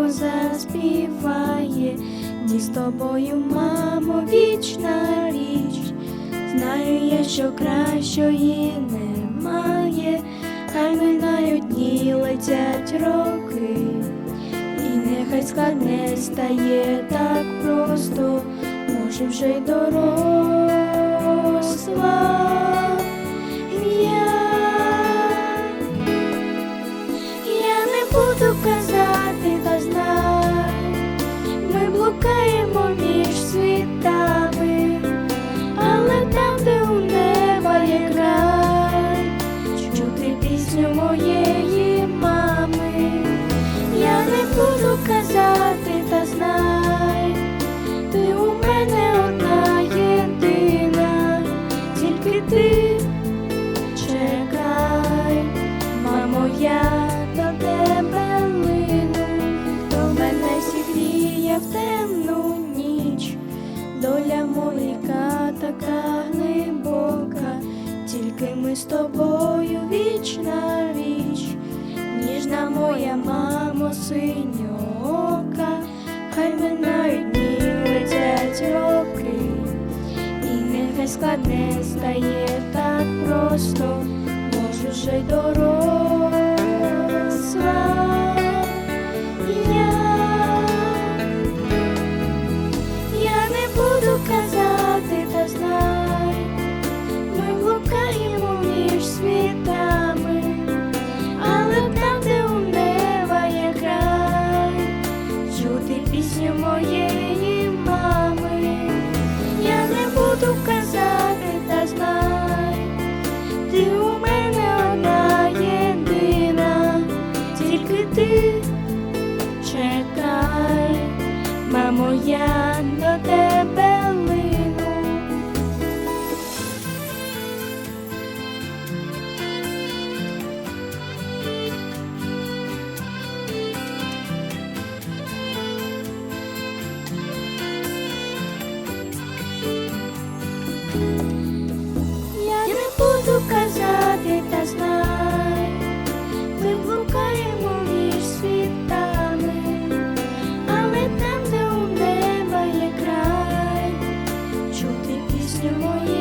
тихо заспіває, ми з тобою, мамо, вічна річ. Знаю я, що кращої немає, хай минають дні летять роки, і нехай складне стає так просто, може вже й доросла. Блукаємо між світами, але там, де у неба є край, чути пісню моєї мами, я не буду казати, та знай, ти у мене одна єдина, тільки ти тільки ми з тобою вічна віч, ніжна моя мамо, синьока, хай минають дні летять роки. І нехай складне стає так просто, може вже й хотів казати, та знай, ти у мене одна єдина, тільки ти чекай, мамо, я до тебе Після моєї